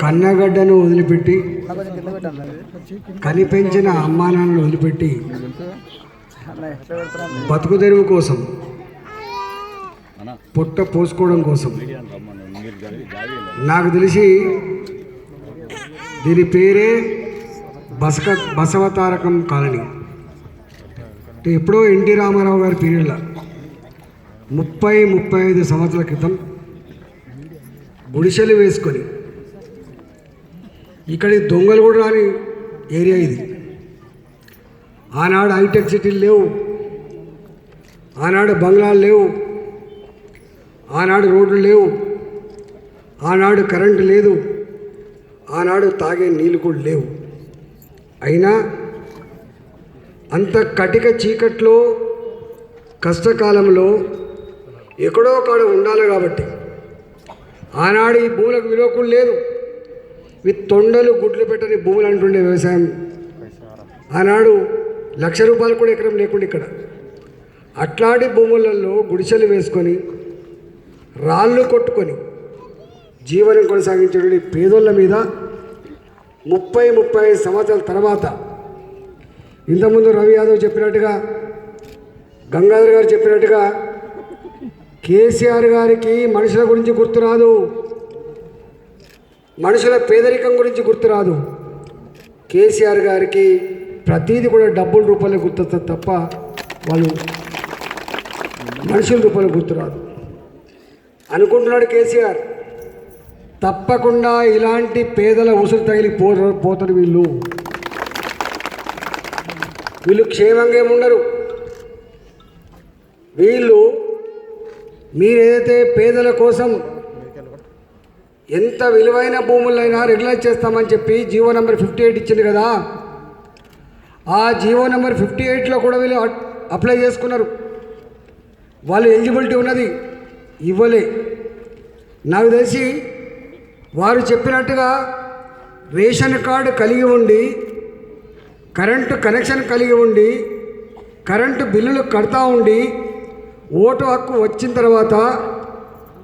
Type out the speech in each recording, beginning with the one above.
కన్నగడ్డను వదిలిపెట్టి కనిపెంచిన అమ్మానాన్నను వదిలిపెట్టి బతుకు తెరువు కోసం పొట్ట పోసుకోవడం కోసం. నాకు తెలిసి దీని పేరే బసక బసవతారకం కాలనీ. అంటే ఎప్పుడో ఎన్టీ రామారావు గారి పీరియడ్లో ముప్పై ముప్పై ఐదు సంవత్సరాల క్రితం గుడిసెలు వేసుకొని. ఇక్కడ దొంగలు కూడా రాని ఏరియా ఇది. ఆనాడు హైటెక్ సిటీలు లేవు. ఆనాడు బంగ్లాలు లేవు. ఆనాడు రోడ్లు లేవు. ఆనాడు కరెంటు లేదు. ఆనాడు తాగే నీళ్ళు కూడా లేవు. అయినా అంత కటిక చీకట్లో కష్టకాలంలో ఎక్కడో కాడ ఉండాలి కాబట్టి ఆనాడు ఈ భూములకు విలోకులు లేదు. ఇవి తొండలు గుడ్లు పెట్టని భూములు అంటుండే వ్యవసాయం. ఆనాడు లక్ష రూపాయలు కూడా ఎకరం లేకుండా ఇక్కడ. అట్లాంటి భూములలో గుడిసెలు వేసుకొని రాళ్ళు కొట్టుకొని జీవనం కొనసాగించేటువంటి పేదోళ్ళ మీద ముప్పై ముప్పై ఐదు సంవత్సరాల తర్వాత ఇంతకుముందు రవి యాదవ్ చెప్పినట్టుగా గంగాధర్ గారు చెప్పినట్టుగా కేసీఆర్ గారికి మనుషుల గురించి గుర్తురాదు మనుషుల పేదరికం గురించి గుర్తురాదు కేసీఆర్ గారికి ప్రతీది కూడా డబ్బుల రూపంలో గుర్తొస్తుంది తప్ప వాళ్ళు మనుషుల రూపంలో గుర్తురాదు అనుకుంటున్నాడు కేసీఆర్. తప్పకుండా ఇలాంటి పేదల ఉసురు తగిలి పో పోతారు వీళ్ళు. వీళ్ళు క్షేమంగా ఏముండరు. వీళ్ళు మీరేదైతే పేదల కోసం ఎంత విలువైన భూములైనా రెగ్యులైజ్ చేస్తామని చెప్పి జీవో నెంబర్ ఫిఫ్టీ ఎయిట్ ఇచ్చింది కదా ఆ జీవో నెంబర్ ఫిఫ్టీ ఎయిట్లో కూడా వీళ్ళు అప్లై చేసుకున్నారు. వాళ్ళు ఎలిజిబిలిటీ ఉన్నది ఇవ్వలే. నాకు తెలిసి వారు చెప్పినట్టుగా రేషన్ కార్డు కలిగి ఉండి కరెంటు కనెక్షన్ కలిగి ఉండి కరెంటు బిల్లులు కడతా ఉండి ఓటు హక్కు వచ్చిన తర్వాత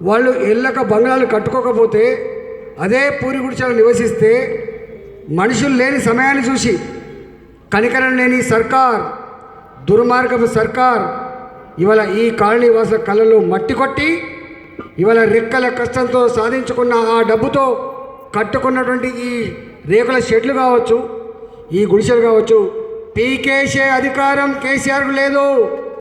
వాళ్ళు ఇళ్ళక బంగ్లాలు కట్టుకోకపోతే అదే పూరి గుడిసెలు నివసిస్తే మనుషులు లేని సమయాన్ని చూసి కనికరం లేని సర్కార్ దుర్మార్గపు సర్కార్ ఇవాళ ఈ కాలనీ వాస కళ్ళలో మట్టి కొట్టి ఇవాళ రెక్కల కష్టంతో సాధించుకున్న ఆ డబ్బుతో కట్టుకున్నటువంటి ఈ రేకుల షెడ్లు కావచ్చు ఈ గుడిసెలు కావచ్చు పీకేసే అధికారం కేసీఆర్కు లేదు.